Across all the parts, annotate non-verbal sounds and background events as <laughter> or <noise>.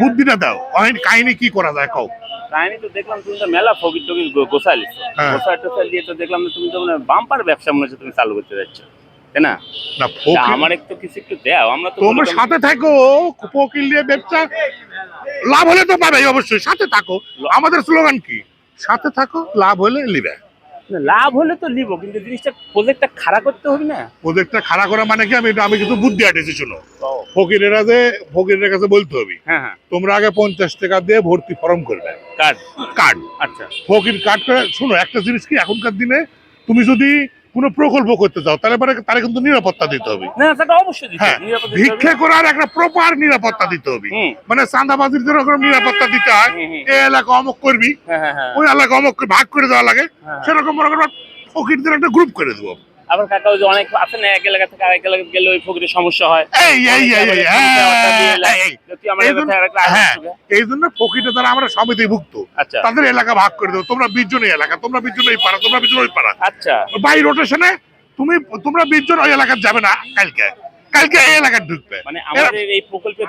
বুদ্ধিটা দাও। কাহিনী কি করা যায় কও? কাহিনী তো দেখলাম তুমি তো মেলা ফকির টকির গো- গোছালিস হ্যাঁ। গোসা টোসা দিয়ে তো দেখলাম তুমি তো মানে বাম্পার ব্যবসা মনে হচ্ছে তুমি চালু করতে যাচ্ছ। তাই না? আমার একটু কিছু একটু দাও আমরা তো তোমরা সাথে থাকো ফকির ব্যবসা। লাভ হলে তো পাবে অবশ্যই সাথে থাকো। আমাদের স্লোগান কি? সাথে থাকো লাভ হলে নিবে। না, লাভ হলে তো নিবো কিন্তু জিনিসটা প্রজেক্টটা খাড়া করতে হবে না। প্রজেক্টটা খাড়া করা মানে কি? আমি আমি কিন্তু বুদ্ধি আটেছি শোনো ফকিরেরা যে ফকিরের কাছে বলতে হবে। হ্যাঁ হ্যাঁ। তোমরা আগে পঞ্চাশ টাকা দিয়ে ভর্তি ফর্ম করবে। কার্ড। কার্ড। আচ্ছা। ফকির কার্ড করে শোনো একটা জিনিস কি এখনকার দিনে? তুমি যদি কোনো প্রকল্প করতে চাও তাহলে পরে তারা কিন্তু নিরাপত্তা দিতে হবে হ্যাঁ। ভিক্ষে করার একটা প্রপার নিরাপত্তা দিতে হবে মানে চাঁদাবাজির যেরকম নিরাপত্তা দিতে হয়। এই এলাকা অমক করবি হ্যাঁ হ্যাঁ হ্যাঁ ওই এলাকা অমক ভাগ করে দেওয়া লাগে হ্যাঁ। সেরকম মনে করো ফকিরদের একটা গ্রুপ করে দেবো আবার কাকা ওই যে অনেক আছে না এক এলাকা থেকে আরেক এলাকা গেলে ওই ফকিরের সমস্যা হয়। এই হ্যাঁ, জন্য- হ্যাঁ। এই জন্য দ্বারা আমরা সমিতিভুক্ত আচ্ছা। তাদের এলাকা ভাগ করে দেবো। তোমরা বিশ এলাকা তোমরা বিশ জন এই পাড়া তোমরা বিশ জন ওই পাড়া। আচ্ছা। বাই রোটেশনে তুমি তোমরা বিশ জন ওই এলাকার যাবে না কালকে। কালকে এই এলাকায় ঢুকবে। মানে আমাদের এই প্রকল্পের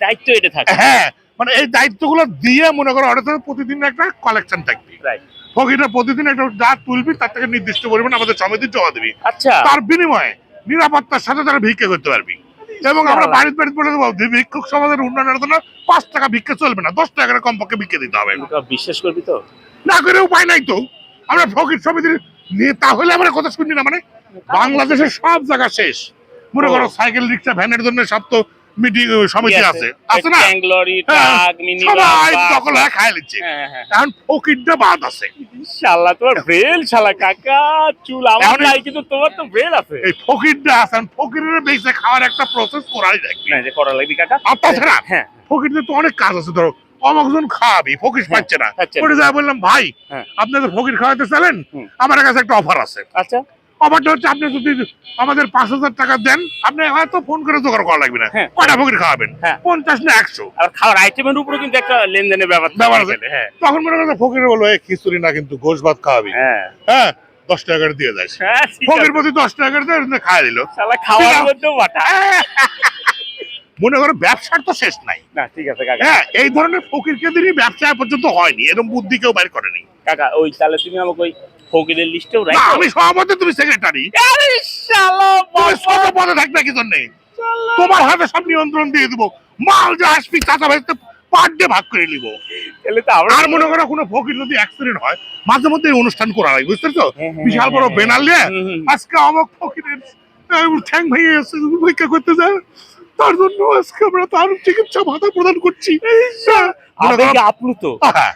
দায়িত্ব এটা থাকে। হ্যাঁ মানে এই দায়িত্বগুলো দিয়ে মনে করো থেকে প্রতিদিন একটা কালেকশন থাকবে। রাইট প্রতিদিন একটা যা তুলবি তার থেকে নির্দিষ্ট পরিমাণ আমাদের সমিতির জমা দিবি। আচ্ছা। তার বিনিময়ে নিরাপত্তার সাথে তারা ভিক্ষা করতে পারবি। এবং আমরা। বাড়িতে বাড়িতে বলে দেবো যে ভিক্ষুক সমাজের উন্নয়নের জন্য পাঁচ টাকা ভিক্ষা চলবে না দশ টাকা করে কমপক্ষে ভিক্ষা দিতে হবে। বিশ্বাস করবি তো? না করে উপায় নাই তো। আমরা ফকির সমিতির নিয়ে তাহলে আমরা কথা শুনি না মানে? বাংলাদেশের সব জায়গা শেষ। মনে করো সাইকেল রিক্সা ভ্যানের জন্য সব তো মিটিং সমিতি আছে। আছে। না? হ্যাঁ, সবাই দখল হয়ে হ্যাঁ হ্যাঁ এখন ফকিরটা বাদ আছে। তোমার ব্রেল শালা কাকা চুল আমার নাই কিন্তু তোমার তো ব্রেল আছে। এই ফকিরটা আছে ফকিরের বেঁচে খাওয়ার একটা প্রসেস করাই না যে করা লাগবে কাকা? আর তাছাড়া হ্যাঁ ফকিরদের তো অনেক কাজ আছে ধরো অমকজন খাওয়াবি ফকির পাচ্ছে না। করে যা বললাম ভাই হ্যাঁ। আপনাদের ফকির খাওয়াতে চালেন আমার কাছে একটা অফার আছে। আচ্ছা। অফারটা হচ্ছে আপনি যদি আমাদের পাঁচ হাজার টাকা দেন আপনি হয়তো ফোন করে জোগাড় করা লাগবে না। হ্যাঁ। কয়টা ফকির খাওয়াবেন? হ্যাঁ। পঞ্চাশ না একশো? আর খাওয়ার আইটেমের উপরে কিন্তু একটা লেনদেনের ব্যাপার ব্যাপার আছে। হ্যাঁ। তখন মনে করেন ফকির বলো খিচুড়ি না কিন্তু ঘোষ ভাত খাওয়াবি। হ্যাঁ। হ্যাঁ দশ টাকা করে দিয়ে যাস। ফকির প্রতি দশ টাকা করে দিয়ে খাওয়া দিল। খাওয়ার মধ্যেও বাটা। <laughs> মনে করো ব্যবসার তো শেষ নাই। না ঠিক আছে কাকা। হ্যাঁ এই ধরনের ফকিরকে দিনই ব্যবসা পর্যন্ত হয়নি এরকম বুদ্ধি কেউ বাইর করেনি। কাকা ওই তাহলে তুমি আমাকে ওই ফকিরের লিস্টেও রাখো। আমি সভাপতি তুমি সেক্রেটারি আরে শালা তুমি বাবা। পদে থাকবে কি জন্য? তোমার হাতে সব নিয়ন্ত্রণ দিয়ে দিব। মাল যা আসবি চাচা ভাই পার ডে ভাগ করে নিব। তাহলে তো আর মনে করো কোনো ফকির যদি অ্যাক্সিডেন্ট হয় মাঝে মধ্যে এই অনুষ্ঠান করা হয় বুঝতে তো হ্যাঁ, হ্যাঁ, বিশাল বড় হ্যাঁ, বেনার নিয়ে। আজকে অমক ফকিরের ঠ্যাং ভেঙে গেছে পরীক্ষা করতে যায় তার জন্য আজকে আমরা তার চিকিৎসা ভাতা প্রদান করছি। হ্যাঁ, আবেগে আপ্লুত। হ্যাঁ,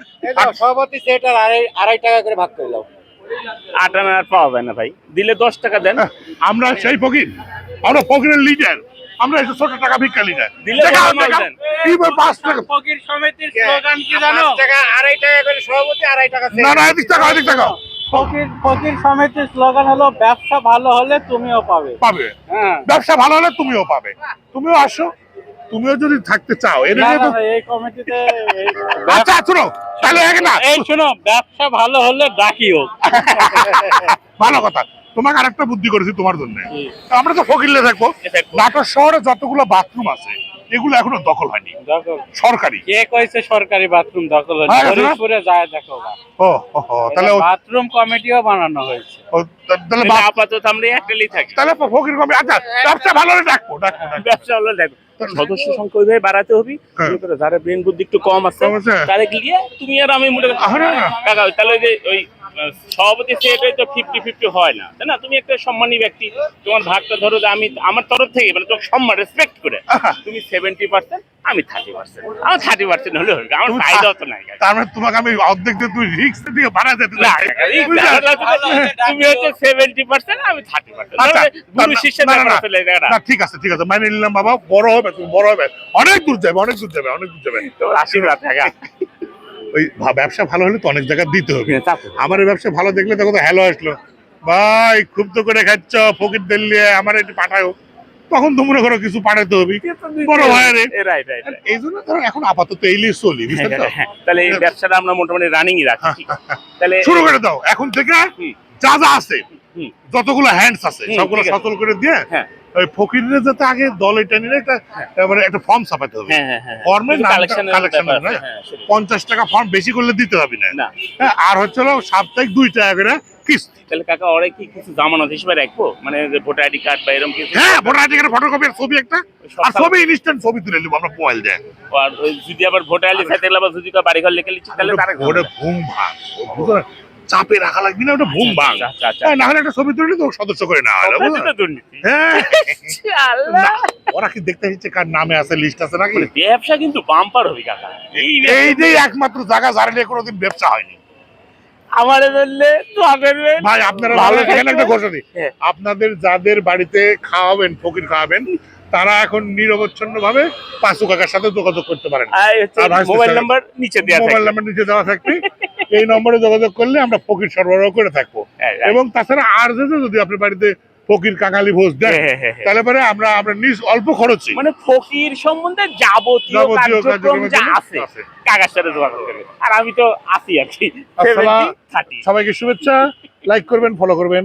সভাপতি সেটার আড়াই আড়াই টাকা করে ভাগ করে দাও। আট আনা আর পাওয়া যায় না ভাই। দিলে দশ টাকা দেন। আমরা সেই ফকির। আমরা ফকিরের লিডার আমরা এই ছোট টাকা ভিক্ষা লিডার দিলে দেন। পাঁচ টাকা? ফকির সমিতির স্লোগান কি জানো? টাকা আড়াই টাকা করে সভাপতি আড়াই টাকা না না এদিক টাকা এদিক টাকা ফকির ফকির সমিতির স্লোগান হলো ব্যবসা ভালো হলে তুমিও পাবে। পাবে। হ্যাঁ। ব্যবসা ভালো হলে তুমিও পাবে। তুমিও আসো। তুমিও যদি থাকতে চাও এর এই কমিটিতে আচ্ছা শুনো তাহলে এক না। এই শোনো ব্যবসা ভালো হলে ডাকিও। ভালো কথা। তোমাকে আরেকটা বুদ্ধি করেছি তোমার জন্য। আমরা তো ফকিরলে থাকব। নাটোর শহরে যতগুলো বাথরুম আছে এগুলো এখনও দখল হয়নি। সরকারি। কে কইছে সরকারি বাথরুম দখল হয়েছে হ্যাঁ, যায় দেখো ও তাহলে বাথরুম কমিটিও বানানো হয়েছে। তাহলে আপাতত আমরা থাকি। তাহলে ফকির কমে আচ্ছা ব্যবসা ভালো হলে ডাকবো। ব্যবসা দেখো সদস্য সংখ্যা ওইভাবে বাড়াতে হবে। হ্যাঁ। মনে যারা ব্রেন বুদ্ধি একটু কম আছে আছে। গিয়ে তুমি আর আমি মনে করো না। কাকা তাহলে ওই যে ওই সভাপতি সেটাই তো ফিফটি ফিফটি হয় না তাই না? তুমি একটা সম্মানী ব্যক্তি তোমার ভাগটা ধরো যে আমি আমার তরফ থেকে মানে তোমার সম্মান রেসপেক্ট করে তুমি সেভেন্টি পার্সেন্ট আমি থার্টি পার্সেন্ট আমার থার্টি পার্সেন্ট হলে হবে আমার ফায়দা তো নাই তার মানে তোমাকে আমি অর্ধেক দিয়ে তুই রিক্স দিয়ে ভাড়া দিতে না, কাকা, এই ব্যাপারটা তো- তুমি হচ্ছে সেভেন্টি পার্সেন্ট আমি থার্টি পার্সেন্ট আচ্ছা, গুরু না, শিষ্যের ঠিক আছে ঠিক আছে মাইনে নিলাম বাবা বড় হবে তুমি বড় হবে। অনেক দূর যাবে অনেক দূর যাবে অনেক দূর যাবে। আশীর্বাদ থাকা ওই ব্যবসা ভালো হলে তো অনেক জায়গায় দিতে হবে। আমার ব্যবসা ভালো দেখলে তখন তো হ্যালো আসলো। ভাই খুব তো করে খাচ্ছ ফকির দিল্লি আমার একটু পাঠাও। তখন তো মনে করো কিছু পাঠাতে হবে। বড় ভাইয়ারে. এই জন্য ধরো এখন আপাতত এই লিয়ে চলি তো হ্যাঁ, তাহলে এই ব্যবসাটা আমরা মোটামুটি রানিংই রাখি তাহলে শুরু করে দাও। এখন থেকে যা যা আছে যতগুলো হ্যান্ডস আছে সবগুলো সচল করে দিয়ে হ্যাঁ। ফকিরের যাতে আগে দলে টেনে একটা মানে একটা ফর্ম ছাপাতে হবে। হ্যাঁ হ্যাঁ হ্যাঁ। ফর্মে কালেকশন হ্যাঁ। পঞ্চাশ টাকা ফর্ম বেশি করলে দিতে হবে না। হ্যাঁ, আর হচ্ছে সাপ্তাহিক দুই টাকা করে কিস্তি। তাহলে কাকা ওরা কি কিছু জামানত হিসেবে রাখব? মানে যে ভোটার আইডি কার্ড বা এরকম কিছু? হ্যাঁ ভোটার আইডি কার্ডের ফটোকপি আর ছবি একটা। আর ছবি ইনস্ট্যান্ট ছবি তুলে নেব আমরা মোবাইল দেয়। আর ওই যদি আবার ভোটার আইডি সাথে আবার যদি বাড়ি ঘর লেখে লিখি তাহলে তারা ঘুম ভাঙ? চাপে রাখা লাগবে না ওটা ঘুম ভাঙ আচ্ছা, আচ্ছা, আচ্ছা। হ্যাঁ, না হলে একটা ছবি তুলে তো সদস্য করে না হলে সবটাই তো দুর্নীতি হ্যাঁ। না, ওরা কি দেখতে হচ্ছে কার নামে আছে লিস্ট আছে নাকি? ব্যবসা কিন্তু বাম্পার হবে কাকা। এই এইটাই একমাত্র জায়গা যারা নিয়ে কোনোদিন ব্যবসা হয়নি। আমার বললে ভাই আপনারা ভালো ভালো এখানে একটা ঘোষণা দিই। হ্যাঁ। আপনাদের যাদের বাড়িতে খাওয়াবেন ফকির খাওয়াবেন তারা এখন নিরবচ্ছন্ন ভাবে পাঁচু কাকার সাথে যোগাযোগ করতে পারেন। নাম্বার নিচে দেওয়া মোবাইল নাম্বার নিচে দেওয়া থাকবে। এই নম্বরে যোগাযোগ করলে আমরা ফকির সরবরাহ করে থাকব। থাকবে এবং তাছাড়া আর যদি যদি আপনার বাড়িতে ফকির কাঙালি ভোজ দেন হ্যাঁ, হ্যাঁ, হ্যাঁ। তাহলে পরে আমরা আমরা নিজ অল্প খরচে মানে ফকির সম্বন্ধে যাবতীয় কার্যক্রম যা আছে। কাকার সাথে যোগাযোগ আর আমি তো আছি আর কি। সবাইকে শুভেচ্ছা। লাইক করবেন ফলো করবেন।